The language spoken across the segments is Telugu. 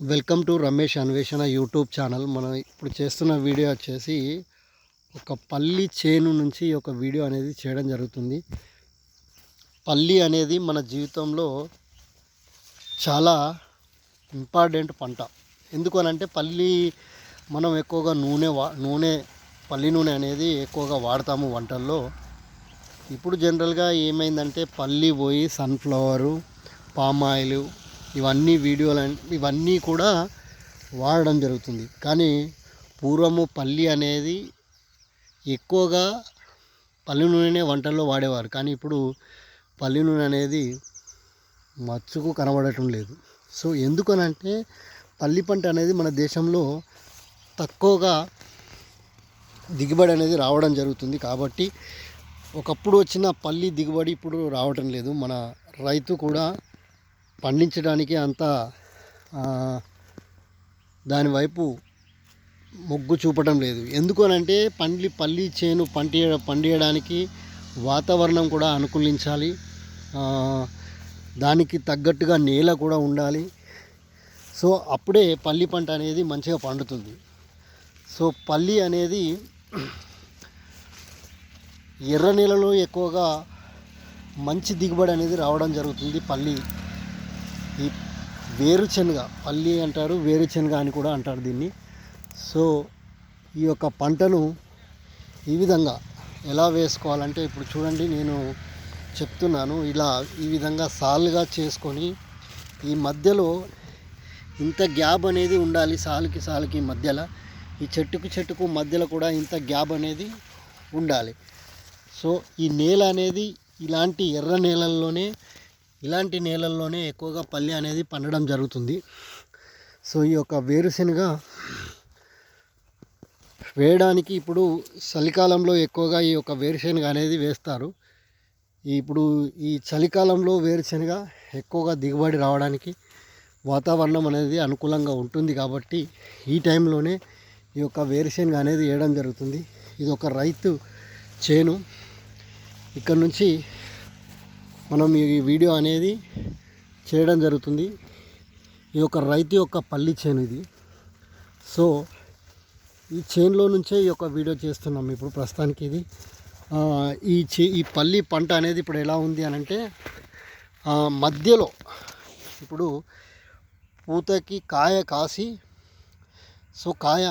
వెల్కమ్ టు రమేష్ అన్వేషణ యూట్యూబ్ ఛానల్. మనం ఇప్పుడు చేస్తున్న వీడియో వచ్చేసి ఒక పల్లి చేను నుంచి ఒక వీడియో అనేది చేయడం జరుగుతుంది. పల్లి అనేది మన జీవితంలో చాలా ఇంపార్టెంట్ పంట. ఎందుకనంటే పల్లి మనం ఎక్కువగా నూనె వా నూనె పల్లి నూనె అనేది ఎక్కువగా వాడతాము వంటల్లో. ఇప్పుడు జనరల్గా ఏమైందంటే పల్లి పోయి సన్ఫ్లవరు పామ్ ఆయిల్ ఇవన్నీ వీడియోలు ఇవన్నీ కూడా వాడడం జరుగుతుంది. కానీ పూర్వము పల్లి అనేది ఎక్కువగా పల్లి నూనెనే వంటల్లో వాడేవారు. కానీ ఇప్పుడు పల్లి నూనె అనేది మచ్చుకు కనబడటం లేదు. సో ఎందుకనంటే పల్లి పంట అనేది మన దేశంలో తక్కువగా దిగుబడి అనేది రావడం జరుగుతుంది. కాబట్టి ఒకప్పుడు వచ్చిన పల్లి దిగుబడి ఇప్పుడు రావటం లేదు. మన రైతు కూడా పండించడానికి అంత దానివైపు దాని వైపు మొగ్గు చూపడం లేదు. ఎందుకు అనంటే పండ్లి పల్లి చేను పంట పండియడానికి వాతావరణం కూడా అనుకూలించాలి. దానికి తగ్గట్టుగా నేల కూడా ఉండాలి. సో అప్పుడే పల్లి పంట అనేది మంచిగా పండుతుంది. సో పల్లి అనేది ఎర్ర నేలలో ఎక్కువగా మంచి దిగుబడి అనేది రావడం జరుగుతుంది పల్లి ఈ వేరుశనగ పల్లి అంటారు వేరుశనగ అని కూడా అంటారు దీన్ని. సో ఈ యొక్క పంటను ఈ విధంగా ఎలా వేసుకోవాలంటే ఇప్పుడు చూడండి నేను చెప్తున్నాను. ఇలా ఈ విధంగా సాలుగా చేసుకొని ఈ మధ్యలో ఇంత గ్యాప్ అనేది ఉండాలి సాలుకి సాలుకి మధ్యలో. ఈ చెట్టుకు చెట్టుకు మధ్యలో కూడా ఇంత గ్యాప్ అనేది ఉండాలి. సో ఈ నేల అనేది ఇలాంటి ఎర్ర నేలల్లోనే ఇలాంటి నేలల్లోనే ఎక్కువగా పల్లి అనేది పండడం జరుగుతుంది. సో ఈ యొక్క వేరుశెనగ వేయడానికి ఇప్పుడు చలికాలంలో ఎక్కువగా ఈ యొక్క వేరుశెనగ అనేది వేస్తారు. ఇప్పుడు ఈ చలికాలంలో వేరుశెనగ ఎక్కువగా దిగుబడి రావడానికి వాతావరణం అనేది అనుకూలంగా ఉంటుంది కాబట్టి ఈ టైంలోనే ఈ యొక్క వేరుశెనగ అనేది వేయడం జరుగుతుంది. ఇది ఒక రైతు చేను. ఇక్కడ నుంచి మనం ఈ వీడియో అనేది చేయడం జరుగుతుంది. ఈ యొక్క రైతు యొక్క పల్లి చేను ఇది. సో ఈ చేనులో నుంచే ఈ యొక్క వీడియో చేస్తున్నాం ఇప్పుడు ప్రస్తుతానికి ఇది. ఈ చే ఈ పల్లి పంట అనేది ఇప్పుడు ఎలా ఉంది అని అంటే మధ్యలో ఇప్పుడు పూతకి కాయ కాసి సో కాయ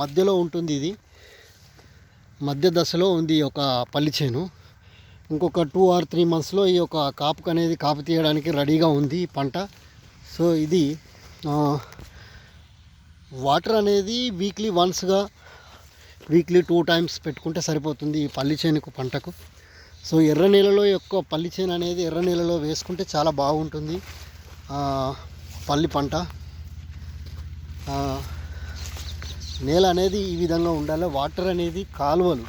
మధ్యలో ఉంటుంది ఇది. మధ్య దశలో ఉంది ఈ యొక్క పల్లి చేను. ఇంకొక టూ ఆర్ త్రీ మంత్స్లో ఈ యొక్క కాపుకు అనేది కాపు తీయడానికి రెడీగా ఉంది ఈ పంట. సో ఇది వాటర్ అనేది వీక్లీ వన్స్గా వీక్లీ టూ టైమ్స్ పెట్టుకుంటే సరిపోతుంది ఈ పల్లి చేనుకు పంటకు. సో ఎర్ర నేలలో ఎక్కువ పల్లి చేను అనేది ఎర్ర నేలలో వేసుకుంటే చాలా బాగుంటుంది పల్లి పంట. నేల అనేది ఈ విధంగా ఉండాలి. వాటర్ అనేది కాలువలు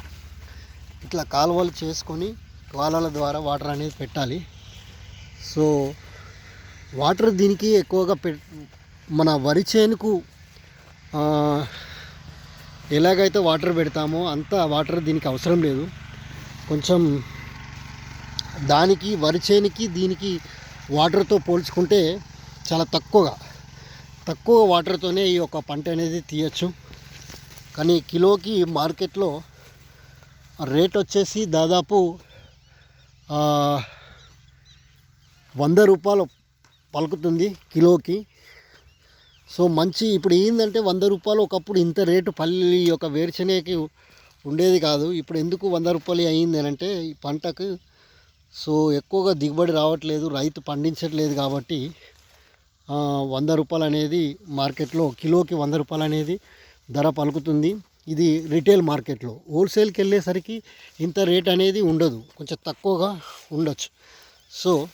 ఇట్లా కాలువలు చేసుకొని వాలాల ద్వారా వాటర్ అనేది పెట్టాలి. సో వాటర్ దీనికి ఎక్కువగా పె మన వరి చేనుకు ఎలాగైతే వాటర్ పెడతామో అంత వాటర్ దీనికి అవసరం లేదు. కొంచెం దానికి వరి చేనుకి దీనికి వాటర్తో పోల్చుకుంటే చాలా తక్కువగా. తక్కువ వాటర్తోనే ఈ యొక్క పంట అనేది తీయచ్చు. కానీ కిలోకి మార్కెట్లో రేట్ వచ్చేసి దాదాపు వంద రూపాయలు పలుకుతుంది కిలోకి. సో మంచి ఇప్పుడు ఏంటంటే వంద రూపాయలు ఒకప్పుడు ఇంత రేటు పల్లి యొక్క వేరుశనగకి ఉండేది కాదు. ఇప్పుడు ఎందుకు వంద రూపాయలు అయింది అని అంటే ఈ పంటకు సో ఎక్కువగా దిగుబడి రావట్లేదు రైతు పండించట్లేదు కాబట్టి వంద రూపాయలు అనేది మార్కెట్లో కిలోకి వంద రూపాయలు అనేది ధర పలుకుతుంది. ఇది రిటైల్ మార్కెట్లో హోల్సేల్కి వెళ్ళేసరికి ఇంత రేట్ అనేది ఉండదు. కొంచెం తక్కువగా ఉండొచ్చు. సో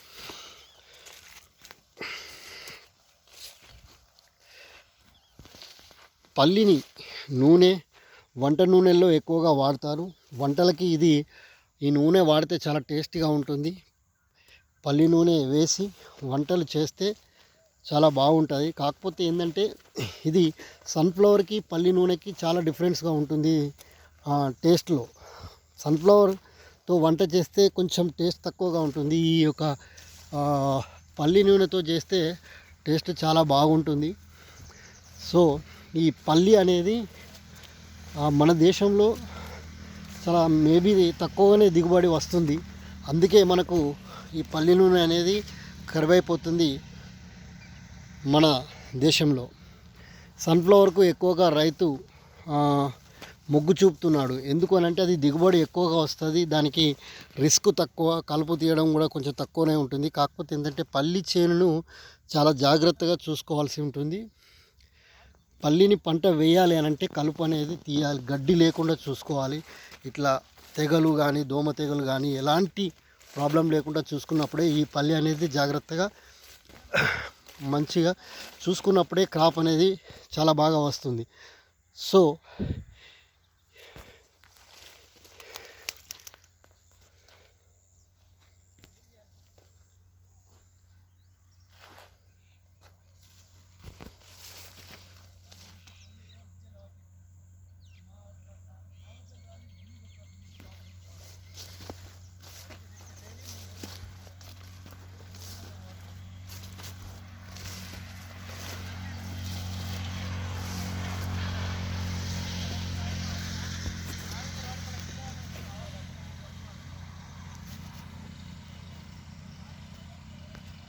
పల్లిని నూనె వంట నూనెల్లో ఎక్కువగా వాడతారు. వంటలకి ఇది ఈ నూనె వాడితే చాలా టేస్టీగా ఉంటుంది. పల్లి నూనె వేసి వంటలు చేస్తే చాలా బాగుంటుంది. కాకపోతే ఏంటంటే ఇది సన్ఫ్లవర్కి పల్లి నూనెకి చాలా డిఫరెన్స్గా ఉంటుంది టేస్ట్లో. సన్ఫ్లవర్తో వంట చేస్తే కొంచెం టేస్ట్ తక్కువగా ఉంటుంది. ఈ యొక్క పల్లి నూనెతో చేస్తే టేస్ట్ చాలా బాగుంటుంది. సో ఈ పల్లి అనేది మన దేశంలో చాలా మేబీ తక్కువగానే దిగుబడి వస్తుంది. అందుకే మనకు ఈ పల్లి నూనె అనేది కరువైపోతుంది. మన దేశంలో సన్ఫ్లవర్కు ఎక్కువగా రైతు మొగ్గు చూపుతున్నాడు. ఎందుకు అని అంటే అది దిగుబడి ఎక్కువగా వస్తుంది దానికి రిస్క్ తక్కువ కలుపు తీయడం కూడా కొంచెం తక్కువనే ఉంటుంది. కాకపోతే ఏంటంటే పల్లి చేనును చాలా జాగ్రత్తగా చూసుకోవాల్సి ఉంటుంది. పల్లిని పంట వేయాలి అని అంటే కలుపు అనేది తీయాలి గడ్డి లేకుండా చూసుకోవాలి. ఇట్లా తెగలు కానీ దోమ తెగలు కానీ ఎలాంటి ప్రాబ్లం లేకుండా చూసుకున్నప్పుడే ఈ పల్లి అనేది జాగ్రత్తగా మంచిగా చూసుకున్నప్పుడే క్రాప్ అనేది చాలా బాగా వస్తుంది. సో